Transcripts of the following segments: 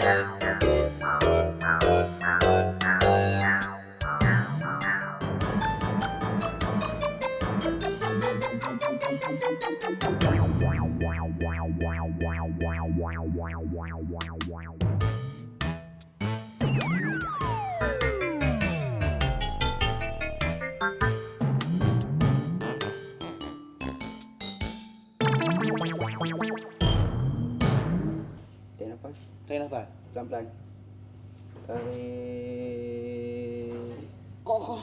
Yeah. Nafas. Pelan-pelan. Tarik. Kok kok.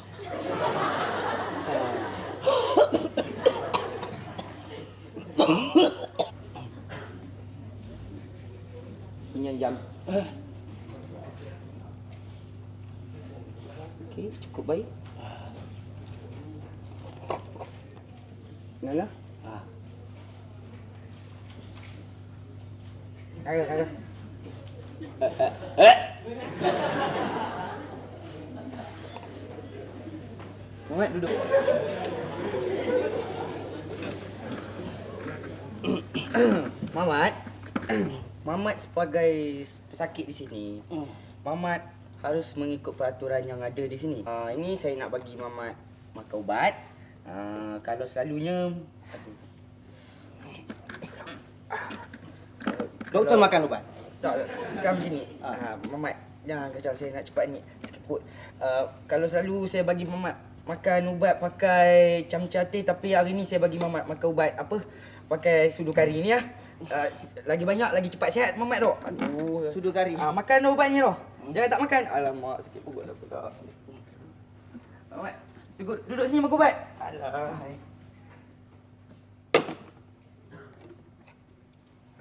Punya jam. Okey, cukup baik. Ngala. Ah. Kaya, kaya. Eh. Muhammad duduk. Mamat. Mamat sebagai pesakit di sini. Mamat harus mengikut peraturan yang ada di sini. Uh, ini saya nak bagi Mamat makan ubat. Uh, kalau selalunya aduh. Doktor makan ubat. Tak, sekarang macam ni. Ah. Ah. Mamat, jangan kacau. Saya nak cepat ni. Sikit perut. Uh, kalau selalu saya bagi Mamat makan ubat pakai camca teh tapi hari ni saya bagi Mamat makan ubat apa? Pakai sudu kari ni lah. Uh, lagi banyak, lagi cepat sihat Mamat tu. Aduh. Sudu kari. Ah, makan ubatnya tu. Jangan tak makan. Alamak, sikit perut dah pula. Mamat, duduk, duduk sini makan ubat. Alah.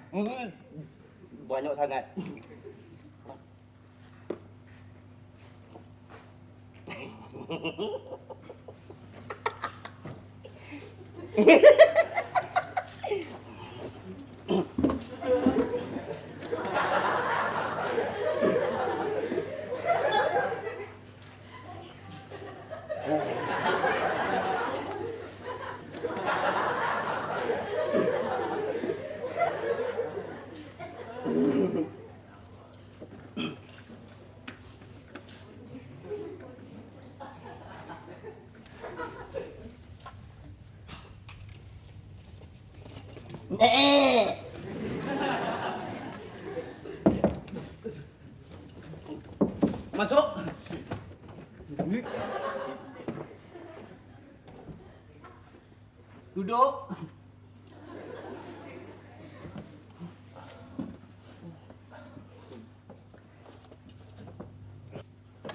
Hmm. Banyak sangat. Masuk. Duduk.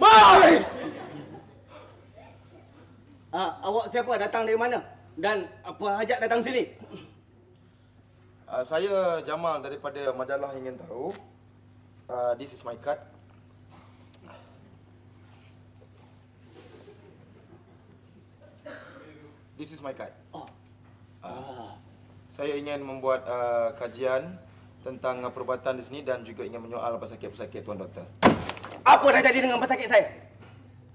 Mai! Ah, awak siapa? Datang dari mana? Dan apa hajat datang sini? Uh, saya Jamal daripada majalah ingin tahu. Uh, this is my card. This is my card. Oh. Uh, saya ingin membuat uh, kajian tentang uh, perubatan di sini dan juga ingin menyoal pesakit-pesakit tuan doktor. Apa dah jadi dengan pesakit saya?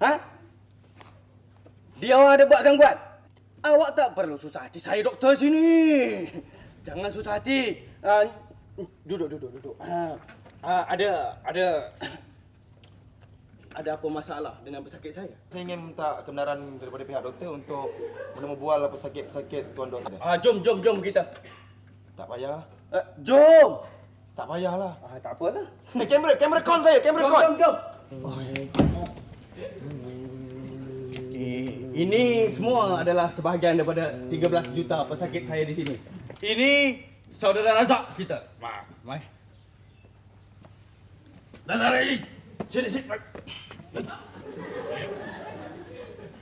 Ha? Dia orang ada buat gangguan? Awak tak perlu susah hati saya doktor sini. Jangan susah hati. Uh, duduk, duduk, duduk. Uh, uh, ada, ada, ada apa masalah dengan pesakit saya? Saya ingin minta kebenaran daripada pihak doktor untuk menemubual pesakit-pesakit tuan doktor. Ah, jom, jom, jom kita. Tak payahlah. Uh, jom. Tak payahlah. Ah, tak apalah. Eh, kamera, kamera kon saya, kamera kon. jom, jom. Eh, Ini semua adalah sebahagian daripada 13 juta pesakit saya di sini. Ini saudara Razak kita. Ma, mai. Nazari. Sini sini. mai.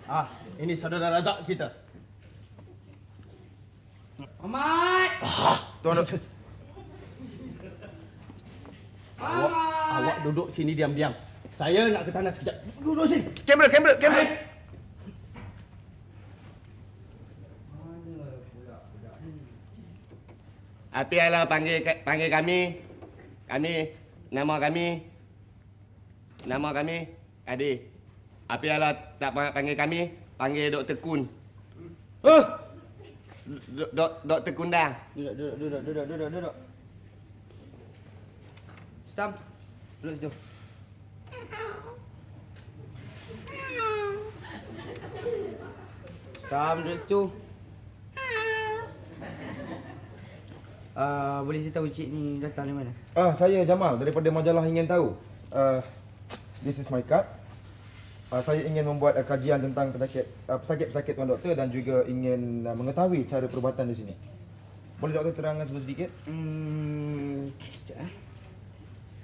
Ah, ini saudara Razak kita. Mamat! Tuan doktor. Awak, awak duduk sini diam-diam. Saya nak ke tanah sekejap. Duduk sini. Kamera, kamera, kamera. Mai. Api Allah panggil panggil kami. Kami nama kami nama kami Adi. Api Allah tak pa- panggil kami, panggil Dr. Kun. Oh. Dok- Dr. Kundang. Duduk, duduk, duduk, duduk, duduk, duduk. Stam. Duduk situ. Stop duduk situ. Uh, boleh saya tahu cik ni datang dari mana? Ah, saya Jamal daripada majalah ingin tahu. Uh, this is my card. Uh, saya ingin membuat uh, kajian tentang penyakit uh, pesakit-pesakit tuan doktor dan juga ingin uh, mengetahui cara perubatan di sini. Boleh doktor terangkan sedikit? Hmm, sekejap eh.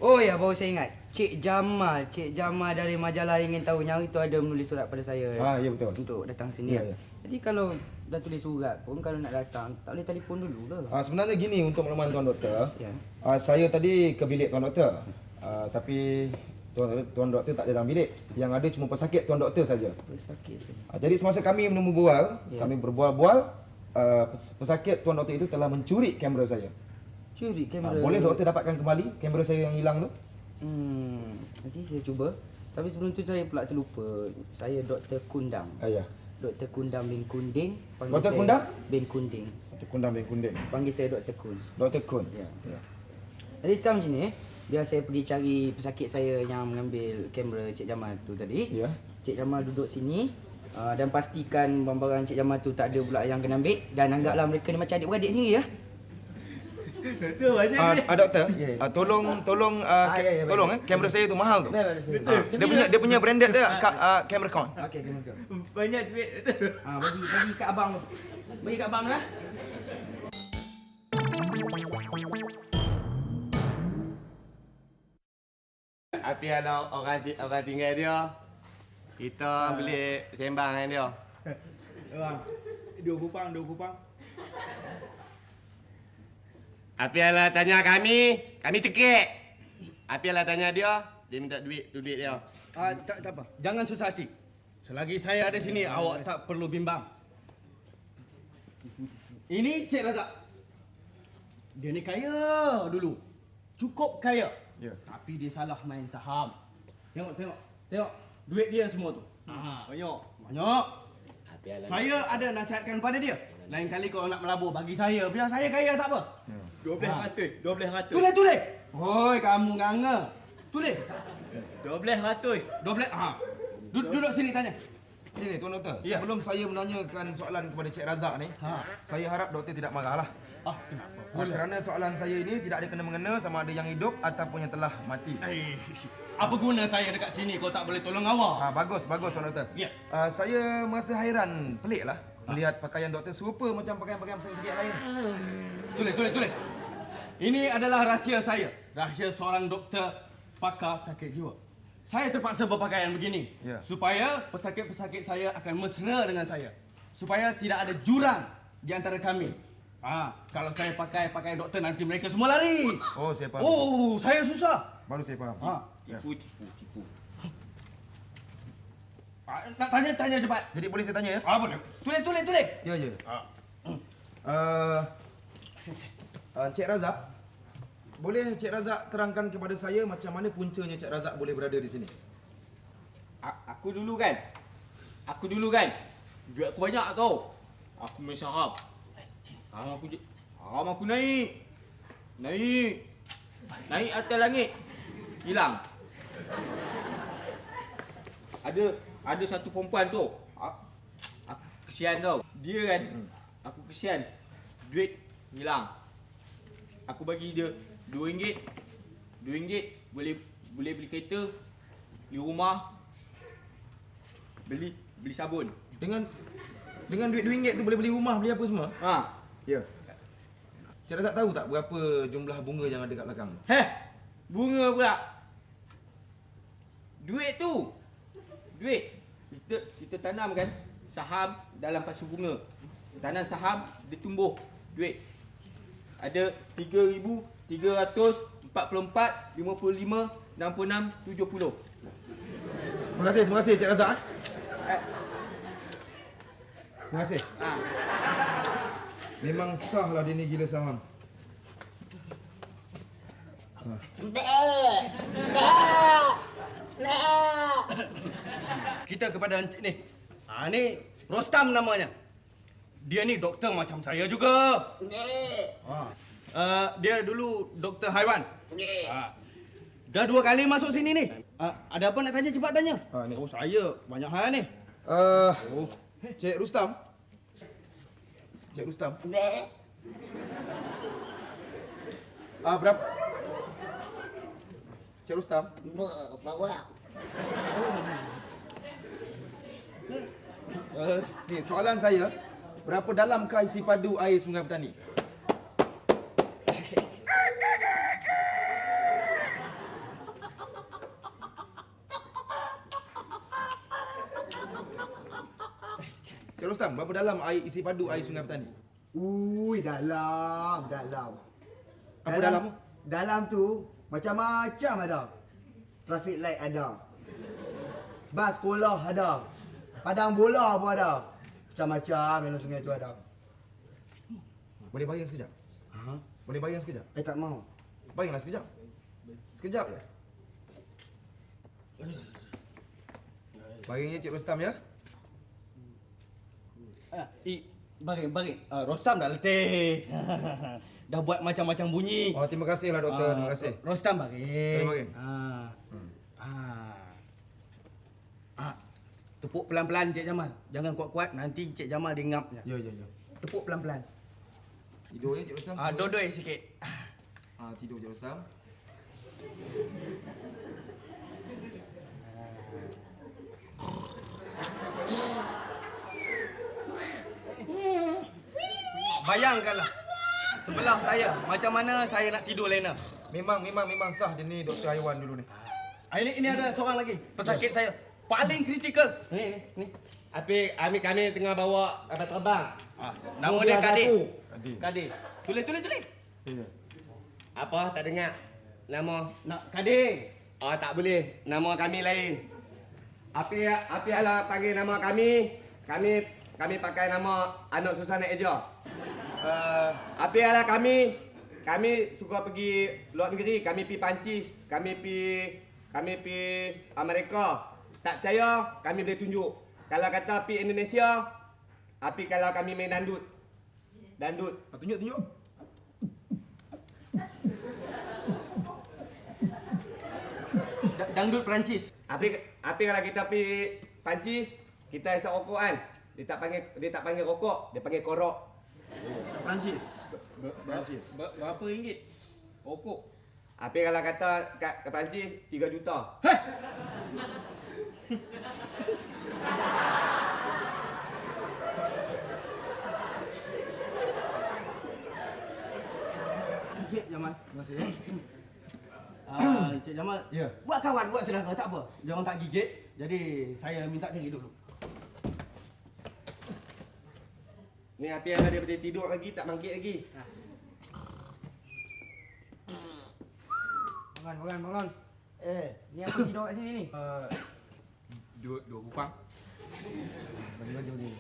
Oh ya, baru saya ingat. Cik Jamal, Cik Jamal dari majalah ingin tahu yang itu ada menulis surat pada saya. Ah, ya betul. Untuk datang sini. Ya, Ya, ya. Jadi kalau dah tulis surat pun kalau nak datang tak boleh telefon dulu ke? Uh, sebenarnya gini untuk makluman tuan doktor. Ya. Uh, saya tadi ke bilik tuan doktor. Uh, tapi tuan, tuan doktor tak ada dalam bilik. Yang ada cuma pesakit tuan doktor saja. Pesakit saya. Uh, jadi semasa kami menemu bual, Ya. kami berbual-bual, uh, pes- pesakit tuan doktor itu telah mencuri kamera saya. Curi Uh, kamera. boleh doktor dapatkan kembali kamera saya yang hilang tu? Hmm, nanti saya cuba. Tapi sebelum tu saya pula terlupa. Saya Dr. Kundang. Ah, ya. Dr. Kundang bin Kunding. Dr. saya Kundang? Bin Kunding. Dr. Kundang bin Kunding. Panggil saya Dr. Kun. Dr. Kun. Ya. ya. Jadi sekarang macam ni eh. Biar saya pergi cari pesakit saya yang mengambil kamera Cik Jamal tu tadi. Ya. Cik Jamal duduk sini. Uh, dan pastikan barang-barang Cik Jamal tu tak ada pula yang kena ambil. Dan anggaplah mereka ni macam adik-beradik sendiri ya. Doktor banyak Ah, ah, doktor, Ya, ya. ah, tolong tolong Ah, ah, ya, ya, baik, tolong eh kamera saya tu mahal tu. Baik, baik, baik. Ah, dia punya dia punya branded dia ka, ah, camera count. Okey, kena. Banyak duit doktor. Ah, bagi bagi kat abang tu. Bagi kat abang tu lah. Api ada orang orang tinggal dia. Kita boleh sembang dengan dia. Bang. Dua kupang, dua kupang. Api ala tanya kami, kami cekik. Api ala tanya dia, dia minta duit, tu duit dia. Ah, tak, tak apa. Jangan susah hati. Selagi saya ada sini, awak tak perlu bimbang. Ini Cik Razak. Dia ni kaya dulu. Cukup kaya. Ya. Tapi dia salah main saham. Tengok, tengok. Tengok. Duit dia semua tu. Ha, banyak. Banyak. Ala. Saya ada nasihatkan pada dia. Lain kali kalau nak melabur bagi saya, biar saya kaya tak apa. Dua belas Ha. ratus, dua belas ratus. Tulis, tulis. Hoi, kamu nganga. Tulis. Dua belas ratus. Dua belas. Ha. Duduk, duduk sini tanya. Ini tuan doktor, Ya. sebelum saya menanyakan soalan kepada Cik Razak ni, Ha. saya harap doktor tidak marahlah. Ah, kenapa? Ah, kerana soalan saya ini tidak ada kena mengena sama ada yang hidup ataupun yang telah mati. Eh, apa guna saya dekat sini kau tak boleh tolong awak? Ha, bagus, bagus tuan doktor. Ya. Uh, saya merasa hairan, pelik lah melihat pakaian doktor serupa macam pakaian-pakaian pesakit-pesakit lain. Tulis, tulis, tulis. Ini adalah rahsia saya. Rahsia seorang doktor pakar sakit jiwa. Saya terpaksa berpakaian begini. Ya. Supaya pesakit-pesakit saya akan mesra dengan saya. Supaya tidak ada jurang di antara kami. Ah, kalau saya pakai pakaian doktor nanti mereka semua lari. Oh, saya faham. Oh, saya susah. Baru saya faham. Ha. Ya. Tipu, tipu, tipu. Ah, nak tanya tanya cepat. Jadi boleh saya tanya ya? Ah, boleh. Tulis, tulis, tulis. Ya, ya. Ah. Uh, uh, Cik Razak, boleh Cik Razak terangkan kepada saya macam mana puncanya Cik Razak boleh berada di sini? A- aku dulu kan. Aku dulu kan. Duit aku banyak tau. Aku main saham. Saham aku je. Saham aku naik. Naik. Naik atas langit. Hilang. Ada ada satu perempuan tu. Aku kesian tau. Dia kan. Aku kesian. Duit hilang. Aku bagi dia RM2. RM2 boleh boleh beli kereta, beli rumah, beli beli sabun. Dengan dengan duit RM2 tu boleh beli rumah, beli apa semua? Ha. Ya. Cik Razak tahu tak berapa jumlah bunga yang ada kat belakang? Heh. Bunga pula. Duit tu. Duit. Kita kita tanam kan saham dalam pasu bunga. Tanam saham dia tumbuh duit. Ada 3344 55 66 70. Terima kasih, terima kasih Cik Razak. eh. Terima kasih. Ha. Memang sah lah dia ni gila saham. Kita kepada encik ni. Ha ni Rostam namanya. Dia ni doktor macam saya juga. Ha. Uh, dia dulu doktor haiwan. Ha. Dah dua kali masuk sini ni. Ah, ada apa nak tanya cepat tanya. Ah, ni. Oh saya banyak hal ni. Uh, Oh. Cik Rustam. Cik Rustam. Ah, berapa? Cik Rustam. Uh, ni soalan saya, berapa dalamkah isi padu air Sungai Petani? Cik Rustam, berapa dalam air isi padu air Sungai Petani? Ui, dalam, dalam. Apa dalam? Dalam tu macam-macam ada. Traffic light ada. Bas sekolah ada. Padang bola pun ada. Macam-macam dalam sungai tu ada. Boleh bayang sekejap? Ha? Boleh bayang sekejap? Eh tak mau. Bayanglah sekejap. Sekejap je. Bayangnya Cik Rustam ya. Ah, i baring baring. Ah, Rostam dah letih. dah buat macam-macam bunyi. Oh, terima kasihlah doktor. Ah, Terima kasih. Rostam baring. Terima baring. Ah. Ah. Ah. Tepuk pelan-pelan Cik Jamal. Jangan kuat-kuat nanti Cik Jamal dia ngapnya. Ya, ya, ya. Tepuk pelan-pelan. Tidur ya Cik Rustam. Ah, dodoi sikit. Ah, tidur Cik Rustam. Bayangkanlah. Sebelah saya, macam mana saya nak tidur lena. Memang, memang, memang sah dia ni doktor haiwan dulu ni. Ah, ini ini ada seorang lagi pesakit saya paling kritikal. Ni ni ni. Api kami kami tengah bawa kapal terbang. Ah, nama dia Kadir. Kadir. Kadir. Tulis tulis tulis. Ya, ya. Apa tak dengar? Nama Nak Kadir. Oh tak boleh. Nama kami lain. Api api ala panggil nama kami. Kami kami pakai nama anak Susana Eja. Uh, api ala kami kami suka pergi luar negeri, kami pi Perancis, kami pi kami pi Amerika. Tak percaya, kami boleh tunjuk. Kalau kata pi Indonesia, api kalau kami main dandut. Dandut. Ah, tunjuk, tunjuk. Da- Dangdut Perancis. Api api kalau kita pi Perancis, kita esok rokok kan. Dia tak panggil dia tak panggil rokok, dia panggil korok. Perancis. Ber- Perancis. ber- Berapa ringgit? Pokok. Api kalau kata kat, kat Perancis 3 juta. Cik Jamal. Terima kasih ya. Ah, Cik Jamal. Ya. Buat kawan, buat saudara tak apa. Dia orang tak gigit. Jadi saya minta diri dulu. Ni api yang dia boleh tidur lagi, tak bangkit lagi. Bangun, bangun, bangun. Eh, Ni apa tidur kat sini ni? Uh, Dua dua kupang. Bagi, bagi, bagi.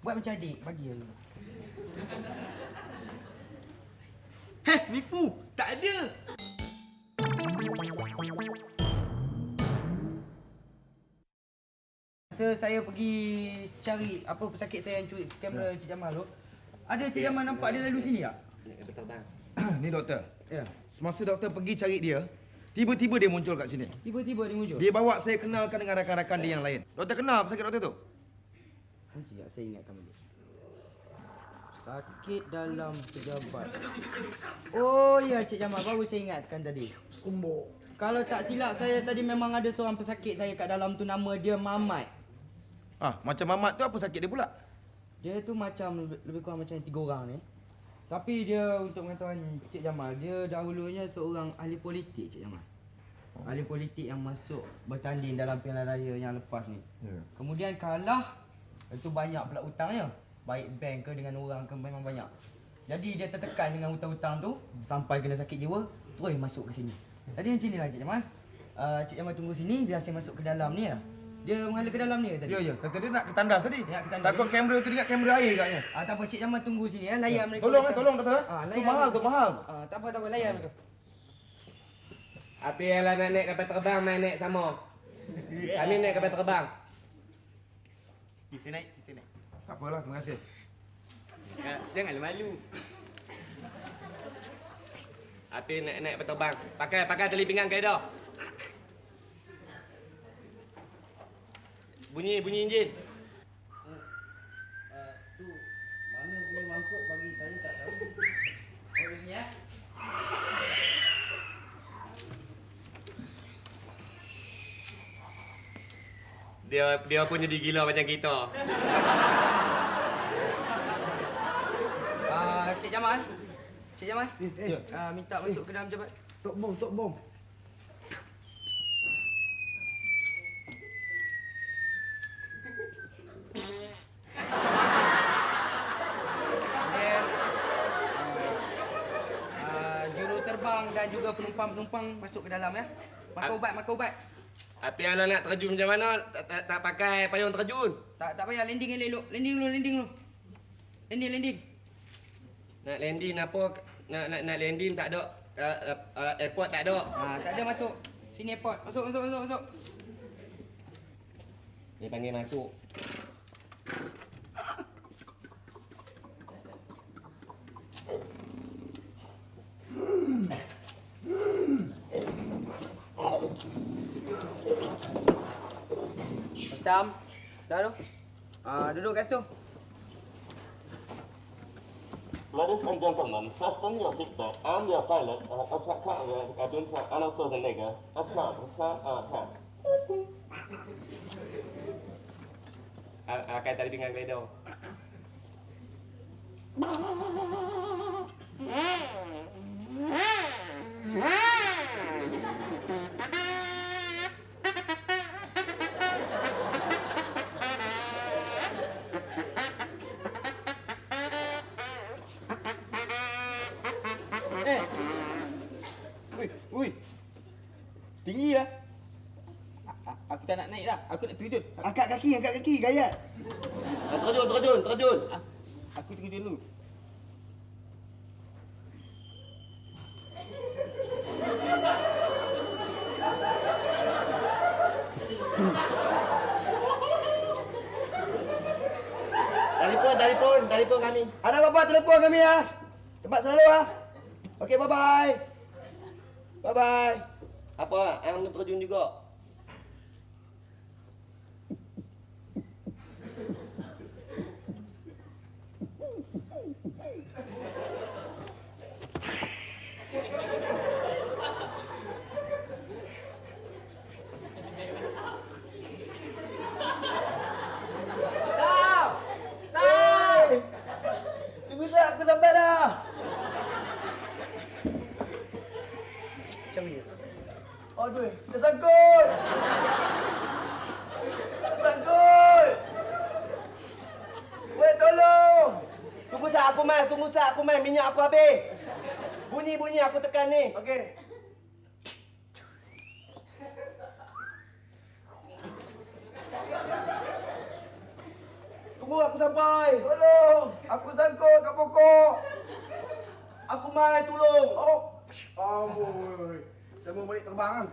Buat macam adik, bagi je. Heh, nipu. Tak ada. Masa saya pergi cari apa pesakit saya yang curi kamera Cik Jamal tu. Ada Cik Jamal nampak dia lalu sini tak? Terbang. ni doktor. Ya. Semasa doktor pergi cari dia, tiba-tiba dia muncul kat sini. Tiba-tiba dia muncul. Dia bawa saya kenalkan dengan rakan-rakan dia yang lain. Doktor kenal pesakit doktor tu? Nanti tak saya ingatkan balik. Sakit dalam pejabat. Oh ya Cik Jamal baru saya ingatkan tadi. sumbuk. Kalau tak silap saya tadi memang ada seorang pesakit saya kat dalam tu nama dia Mamat. Ah, macam mamat tu apa sakit dia pula? Dia tu macam lebih, kurang macam tiga orang ni. Tapi dia untuk pengetahuan Cik Jamal, dia dahulunya seorang ahli politik Cik Jamal. Ahli politik yang masuk bertanding dalam pilihan raya yang lepas ni. Ya. Kemudian kalah, itu banyak pula hutangnya. Baik bank ke dengan orang ke memang banyak. Jadi dia tertekan dengan hutang-hutang tu sampai kena sakit jiwa, terus masuk ke sini. Jadi macam ni lah Cik Jamal. Uh, Cik Jamal tunggu sini biar saya masuk ke dalam ni lah. Dia menghala ke dalam ni ke tadi? Ya, ya. Kata dia nak ke tandas tadi. Nak ke tandas. Takut kamera tu dekat kamera air katnya. Ah, tak apa Cik Jamal tunggu sini ya, layan mereka. Tolong eh, tolong doktor. Ah, tu layan mahal mereka. tu, mahal. Ah, tak apa tak apa layan mereka. Api yang nak naik kapal terbang, main naik sama. Kami naik kapal terbang. Kita naik, kita naik. Tak apalah, terima kasih. Ya, janganlah malu. Api naik naik kapal terbang. Pakai pakai tali pinggang kaedah. Bunyi bunyi enjin. Uh, tu mana boleh mangkuk bagi saya tak tahu. Oh, sini ya. Dia dia pun jadi gila macam kita. Ah, Cik Jamal. Cik Jamal. Eh, eh, Ah, minta masuk ke dalam jabat. tok bom, tok bom. Dia ah, juru juga penumpang-penumpang masuk ke dalam ya. Makan ubat, makan ubat. Tapi kalau nak terjun macam mana? Tak, tak, tak pakai payung terjun. Tak tak payah landing elok. Landing dulu, landing dulu. Landing, landing. Nak landing apa? Nak nak, nak landing tak ada uh, uh, uh, airport tak ada. Ah, tak ada masuk. Sini airport. Masuk, masuk, masuk, masuk. Dia panggil masuk. hitam. Dah tu. Uh, duduk kat situ. Ladies and gentlemen, testing your seatbelt and your toilet uh, as well as your against your Arnold Schwarzenegger. Let's go, let's go, let's go. Uh, ah, ah, tadi dengan Gledo. Hehehehe hmm. hmm. hmm. Tinggi lah. Aku tak nak naik dah. Aku nak terjun. Angkat kaki, angkat kaki, gayat. Ah, Terjun, terjun, terjun. Aku terjun dulu. Telefon, telefon, telefon kami. Ada apa-apa telefon kami ya. Tempat selalu ah. Okey, bye-bye. Bye-bye. Apa? Yang terjun juga. Hey! Tunggu tak, aku sampai dah. Macam ni. Aduh, tersangkut. Tersangkut. Weh, tolong. Tunggu sat aku mai, tunggu sat aku mai. Minyak aku habis. Bunyi-bunyi aku tekan ni. Okey. Tunggu aku sampai. Tolong. Aku sangkut kat pokok. Aku mai tolong. Oh. Amboi. Semua balik terbang. ah.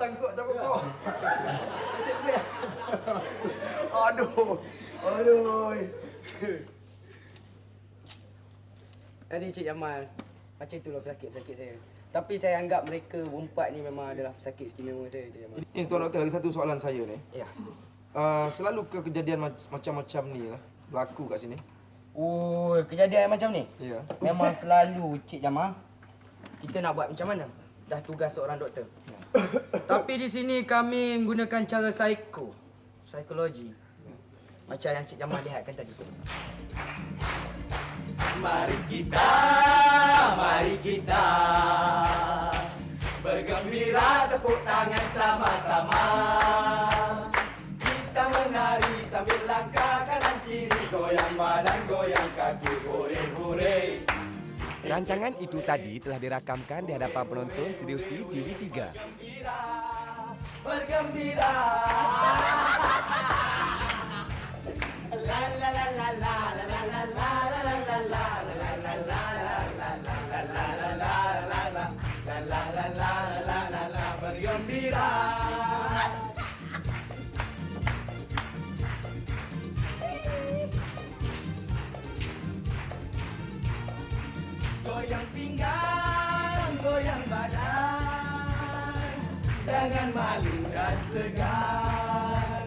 Sangkut kat pokok. Cik boleh. Aduh. Aduh. Tadi Cik Jamal. Macam itulah pesakit-pesakit saya. Tapi saya anggap mereka berempat ni memang adalah pesakit istimewa saya Cik Jamal. Ini Tuan Doktor, lagi satu soalan saya ni. Ya. Uh, selalu ke kejadian mac- macam-macam ni lah berlaku kat sini. Oh, kejadian macam ni? Ya. Memang selalu Cik Jamal. Kita nak buat macam mana? Dah tugas seorang doktor. Tapi di sini kami menggunakan cara psiko. Psikologi. Macam yang Cik Jamal lihatkan tadi. Mari kita, mari kita Bergembira tepuk tangan sama-sama Kita menari sambil langkah kanan kiri Goyang badan, goyang kaki, hore-hore Rancangan itu tadi telah dirakamkan di hadapan penonton Studio C TV3. Bergembira La kita. Goyang pinggang, goyang badan Jangan malu dan segan.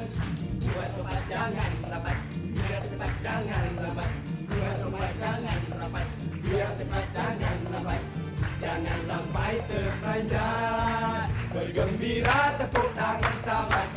Buat tempat jangan lambat Biar cepat jangan lambat Buat tempat jangan lambat Biar cepat jangan lambat Jangan sampai terpanjang. Bergembira tepuk tangan